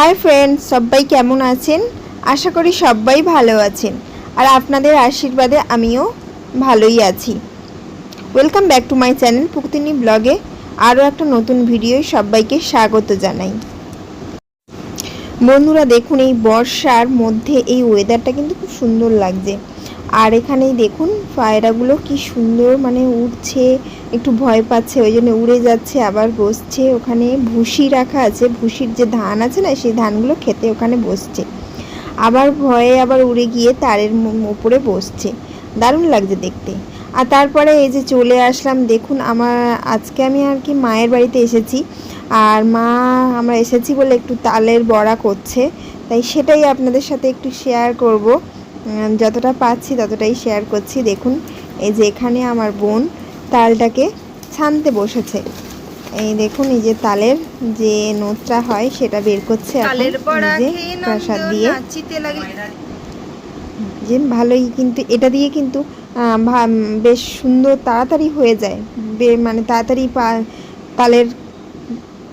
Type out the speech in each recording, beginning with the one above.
Hi friends, সবাই কেমন আছেন? আশা করি সবাই ভালো আছেন। আর আপনাদের আশীর্বাদে আমিও ভালোই আছি। Welcome back to my channel পুক্তিনী ব্লগে আরও একটা নতুন ভিডিওয় সবাইকে স্বাগত জানাই। বন্ধুরা, দেখুন এই বর্ষার মধ্যে এই ওয়েদারটা কিন্তু খুব সুন্দর লাগছে। আর এখানেই দেখুন পায়রাগুলো কি সুন্দর মানে উড়ছে, একটু ভয় পাচ্ছে, ওই জন্য উড়ে যাচ্ছে, আবার বসছে। ওখানে ভুসি রাখা আছে, ভুসির যে ধান আছে না, সেই ধানগুলো খেতে ওখানে বসছে। আবার ভয়ে আবার উড়ে গিয়ে তারের উপরে বসছে। দারুণ লাগছে দেখতে। আর তারপরে এই যে চলে আসলাম, দেখুন আমার, আজকে আমি আর কি মায়ের বাড়িতে এসেছি। আর মা, আমরা এসেছি বলে একটু তালের বড়া করছে। তাই সেটাই আপনাদের সাথে একটু শেয়ার করব। যতটা পাচ্ছি ততটাই শেয়ার করছি। দেখুন এই যে এখানে আমার বোন তালটাকে ছানতে বসেছে। এই দেখুন এই যে তালের যে নোটটা হয় সেটা বের করছে প্রসাদ দিয়ে। যে ভালোই কিন্তু এটা দিয়ে কিন্তু বেশ সুন্দর তাড়াতাড়ি হয়ে যায়। বে মানে তাড়াতাড়ি তালের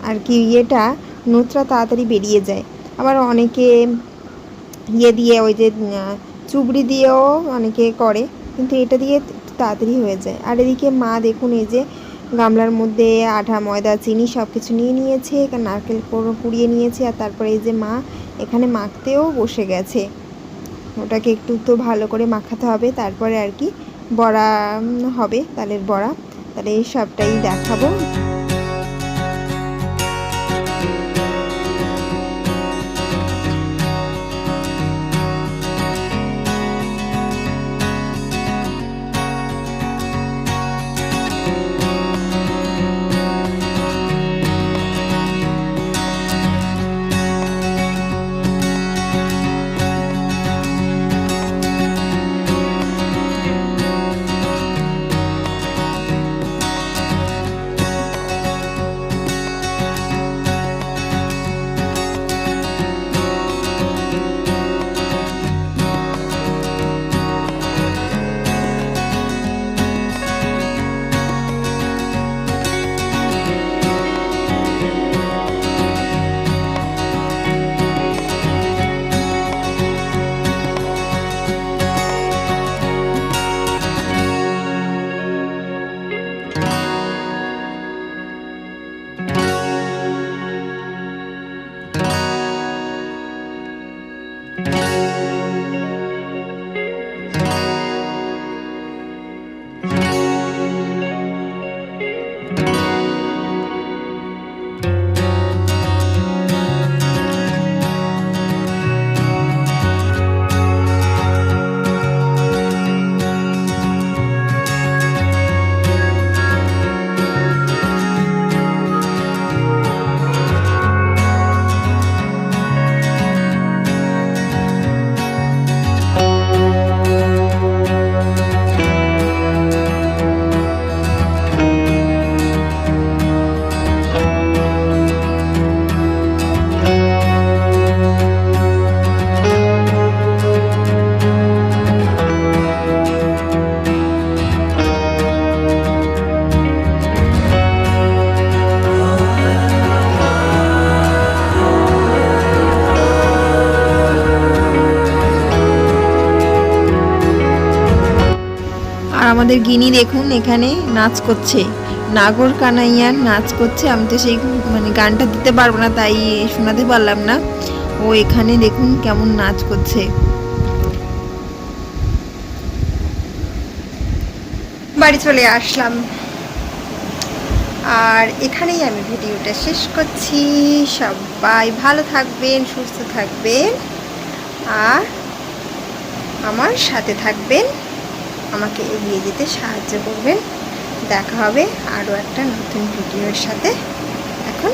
আর কি ইয়েটা নোতরা তাড়াতাড়ি বেরিয়ে যায়। আবার অনেকে ইয়ে দিয়ে ওই যে চুবড়ি দিয়েও অনেকে করে, কিন্তু এটা দিয়ে তাড়াতাড়ি হয়ে যায়। আর এদিকে মা দেখুন, এই যে গামলার মধ্যে আঠা, ময়দা, চিনি সব কিছু নিয়ে নিয়েছে নারকেল কুড়িয়ে নিয়েছে, আর তারপরে এই যে মা এখানে মাখতেও বসে গেছে। ওটাকে একটু তো ভালো করে মাখাতে হবে, তারপরে আর কি বড়া হবে, তালের বড়া। তাহলে এই সবটাই দেখাবো। Música আর আমাদের গিনি দেখুন এখানে নাচ করছে। নাগর কানাইয়ার নাচ করছে। আমি তো সেই মানে গানটা দিতে পারব না, তাই শোনাতে পারলাম না। ও এখানে দেখুন কেমন নাচ করছে। বাড়ি চলে আসলাম। আর এখানেই আমি ভিডিওটা শেষ করছি। সবাই ভালো থাকবেন, সুস্থ থাকবেন। আর আমার সাথে থাকবেন আমাকে এগিয়ে যেতে সাহায্য করবেন। দেখা হবে আরও একটা নতুন ভিডিওর সাথে। এখন